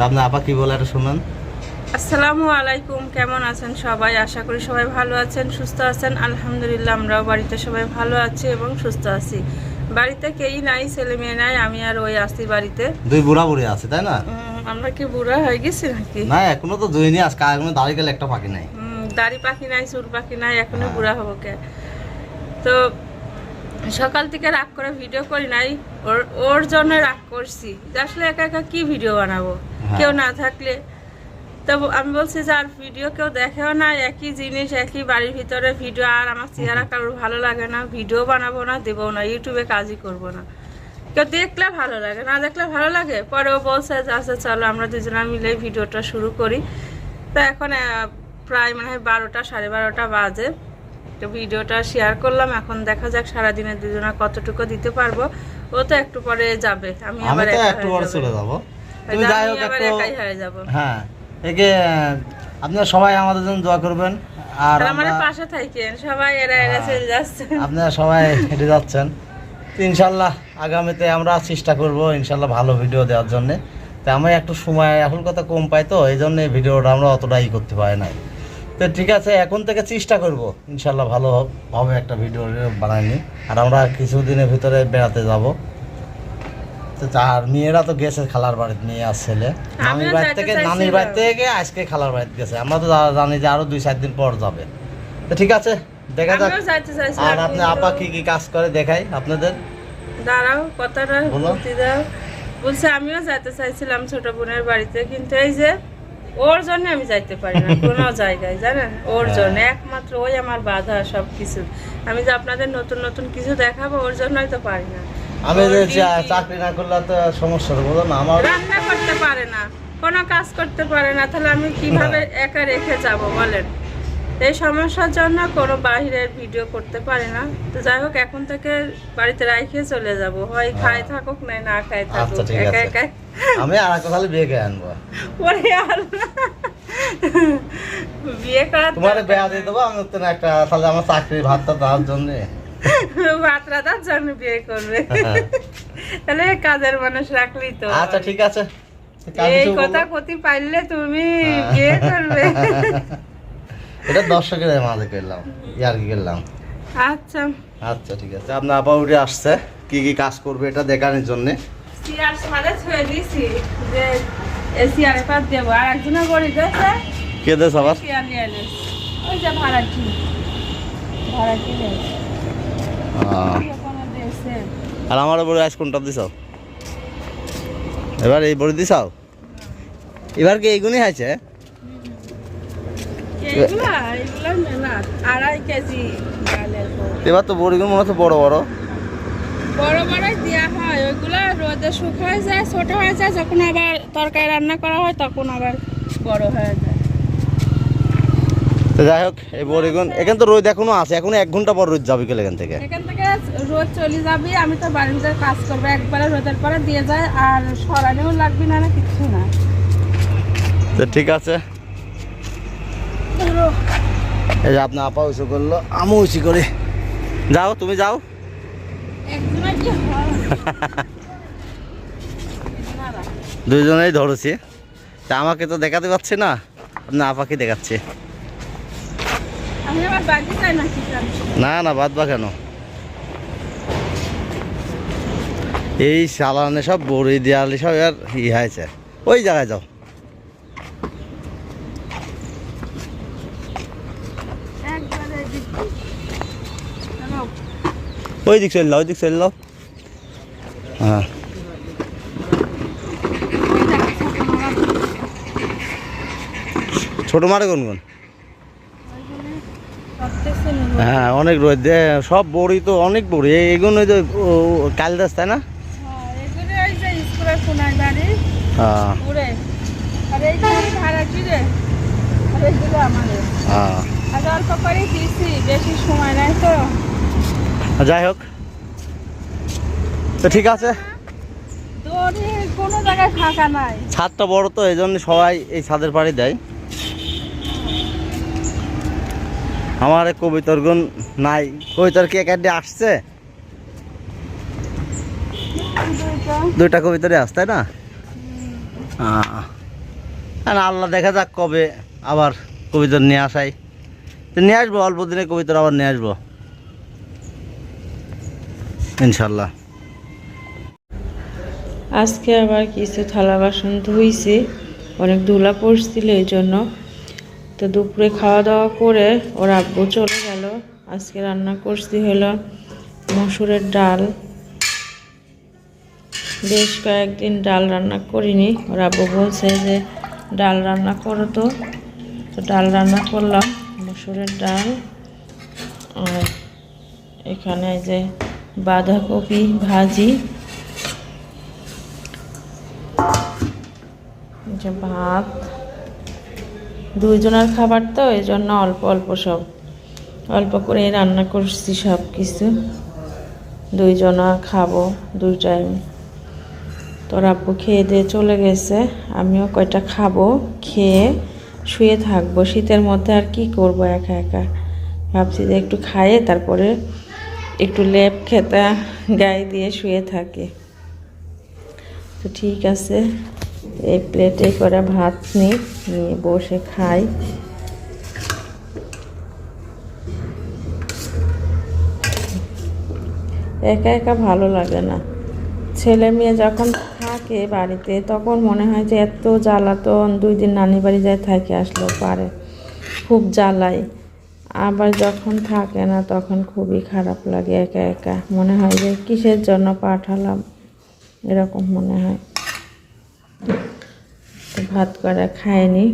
তা আপনি আপা কি বলে এটা শুনুন আসসালামু আলাইকুম কেমন আছেন সবাই? আশা করি সবাই ভালো আছেন সুস্থ আছেন। আলহামদুলিল্লাহ আমরাও বাড়িতে সবাই ভালো আছি এবং সুস্থ আছি। বাড়িতে কেই নাই ছেলে মেয়ে নাই আমি আর ওই আসি বাড়িতে। দুই বুড়া বুড়ি আছে তাই না? আমরা কি বুড়া হয়ে গেছি নাকি? না এখনও তো দুইনি আজকে এখনও দাঁড়িয়ে গেলে একটা পাখি নাই। দাড়ি পাখি নাই চুল পাখি নাই এখনও হ্যাঁ। বুড়া হব কে? তো সকাল থেকে রাগ করে ভিডিও করি নাই ওর ওর জন্য রাগ করছি। আসলে একা একা কি ভিডিও বানাবো। কেউ না থাকলে। তো আমি বলছি যে আর ভিডিও কেউ দেখেও না একই জিনিস একই বাড়ির ভিতরে ভিডিও আর আমার চেহারা কারোর ভালো লাগে না ভিডিও বানাবো না দেবো না ইউটিউবে কাজই করব না। কেউ দেখলে ভালো লাগে না দেখলে ভালো লাগে পরে ও বলছে যে আচ্ছা চলো আমরা দুজনে মিলে ভিডিওটা শুরু করি। তো এখন প্রায় মানে হয় বারোটা সাড়ে বারোটা বাজে। তো ভিডিওটা শেয়ার করলাম এখন দেখা যাক সারাদিনে দুজনে কতটুকু দিতে পারব। ও তো একটু পরে যাবে আমি আবার একটু পরে চলে যাব। তুমি যাই হোক একটু হয়ে একে আপনারা সবাই আমাদের জন্য দোয়া করবেন আর পাশে থাকেন সবাই এরা এরা হ্যাঁ। চলে যাচ্ছে। আপনারা সবাই হেঁটে যাচ্ছেন। ইনশাল্লাহ আগামীতে আমরা চেষ্টা করব ইনশাল্লাহ ভালো ভিডিও দেওয়ার জন্য। তো আমি একটু সময় এখন কথা কম পাই তো এই জন্য ভিডিওটা আমরা অতটাই করতে পারি নাই। তো ঠিক আছে এখন থেকে চেষ্টা করব ইনশাল্লাহ ভালো হবে একটা ভিডিও বানাইনি। আর আমরা কিছুদিনের ভিতরে বেড়াতে যাব। তো মেয়েরা তো গেছে খালার বাড়িতে মেয়ে আর ছেলে। নানির বাড়ি থেকে নানির বাড়ি থেকে আজকে খালার বাড়িতে গেছে। আমরা তো জানি যে আরও দুই চার দিন পর যাবে। তো ঠিক আছে দেখা যাক। আর আপনি আপা কি কি কাজ করে দেখাই আপনাদের। দাঁড়াও কথাটা বলো। বলতে দাও। বলছে আমিও যাইতে চাইছিলাম ছোট বোনের বাড়িতে কিন্তু এই যে ওর জন্য আমি যাইতে পারি না কোনো জায়গায় জানেন? ওর হ্যাঁ। জন্য একমাত্র ওই আমার বাধা সব কিছু আমি যে আপনাদের নতুন নতুন কিছু দেখাবো ওর জন্যই তো পারি না। আমি যে চাকরি না করলে তো সমস্যা বলো না? আমার রান্না করতে পারে না কোনো কাজ করতে পারে না তাহলে আমি কীভাবে একা রেখে যাব বলেন? এই সমস্যার জন্য কোনো বাহিরের ভিডিও করতে পারে না। তো যাই হোক এখন থেকে বাড়িতে রাইখে চলে যাব। হয় খায় থাকুক না না খায় আচ্ছা, থাকুক। একা। একা আমি আর একটা তাহলে বিয়ে করে আনব। ওরে আল্লাহ। বিয়ে করার তোমার বেয়া দিয়ে দেবো আমি তো একটা তাহলে আমার চাকরি ভাতটা দেওয়ার জন্য। ভাত জন্য বিয়ে করবে। হ্যাঁ। তাহলে কাজের মানুষ রাখলেই তো আচ্ছা ঠিক আছে। এই কথা? কতি পাইলে তুমি হ্যাঁ। বিয়ে করবে। এটা দর্শকের মাঝে করলাম ইয়ার কি করলাম। আচ্ছা। আচ্ছা ঠিক আছে। আপনার আপা উঠে আসছে কি কি কাজ করবে এটা দেখানোর জন্য? সিয়ার সাথে ছুঁয়ে দিছি যে এ সিয়ারে পাত দেবো। আর একজনের বড়ি দিয়েছে। কে দেশ আবার? সিয়ার নিয়ে ওই যে ভাড়াটি। ভাড়াটি আর আমার বড়ি আজ কোনটা দিছ? এবার এই বড়ি দিছাও? এবার কি এইগুলি হয়েছে এবার তো বড়িগুলো মনে হচ্ছে বড় বড়। বড় বড়ই দেওয়া হয় ওইগুলো রোদে শুকায় যায় ছোট হয়ে যায় যখন আবার তরকারি রান্না করা হয় তখন আবার বড় হয়ে যায়। তো যাই হোক এই বড়িগুন এখানে তো রোদ এখনও আছে এখনও এক ঘণ্টা পর রোদ যাবে এখান থেকে। এখান থেকে রোদ চলে যাবি আমি তো বাড়ির ভিতরে কাজ করব একবারে রোদের পরে দিয়ে যায় আর সরানিও লাগবে না না কিচ্ছু না। তো ঠিক আছে। এই যে আপনার আপা উঁচু করল আমিও উঁচু করি। যাও তুমি যাও। দুজনেই ধরেছি। তা আমাকে তো দেখাতে পারছি না আপনার আপাকে দেখাচ্ছি আমি আবার বাকি যাই না না বাদ বা কেন? এই সালানে সব বড়ি দেয়ালি সব আর ই হয়েছে। ওই জায়গায় যাও। ওই দিক চল ওই দিক চল হ্যাঁ। ছোট মারে কোন কোন। হ্যাঁ অনেক রয়েছে সব বড়ি তো অনেক বড়ি। এগুলো ওই যে কাল দাস তাই না? হ্যাঁ, হ্যাঁ। হ্যাঁ। যাই হোক। তো ঠিক আছে। ছাদটা বড় তো এই জন্য সবাই এই ছাদের পাড়ি দেয়। আমার কবিতার গুণ নাই। কবিতার কি একাডে আসছে? দুইটা কবিতরে আসছে তাই না? আর আল্লাহ দেখা যাক কবে আবার কবিতর নিয়ে আসাই। তো নিয়ে আসব অল্প দিনে কবিতর আবার নিয়ে আসব। ইনশাল্লাহ আজকে আবার কিছু থালা বাসন ধুইছি অনেক ধুলা পড়ছিল এই জন্য তো দুপুরে খাওয়া দাওয়া করে ওর আব্বু চলে গেল। আজকে রান্না করছি হলো মসুরের ডাল। বেশ কয়েকদিন ডাল রান্না করিনি। ওর আব্বু বলছে যে ডাল রান্না করো তো। তো ডাল রান্না করলাম, মসুরের ডাল। আর এখানে যে বাঁধাকপি ভাজি। যে ভাত। দুইজনের খাবার তো এই জন্য অল্প অল্প সব। অল্প করে রান্না করছি সব কিছু দুইজনা খাব দুই টাইম তোর আব্বু খেয়ে দিয়ে চলে গেছে, আমিও কয়টা খাব, খেয়ে শুয়ে থাকব। শীতের মধ্যে আর কি করব একা একা? ভাবছি যে একটু খাইয়ে তারপরে একটু লেপ খেতা, গায়ে দিয়ে শুয়ে থাকে। তো ঠিক আছে। এই প্লেটে করে ভাত নিই, নিয়ে বসে খাই। একা একা ভালো লাগে না। ছেলে মেয়ে যখন থাকে বাড়িতে, তখন মনে হয় যে এত জ্বালাতন, দুই দিন নানি বাড়ি যায় থাকে আসলেও পারে। খুব জ্বালাই। আবার যখন থাকে না, তখন খুবই খারাপ লাগে একা একা। মনে হয় যে কিসের জন্য পাঠালাম? এরকম মনে হয়। ভাত করা খায়নি।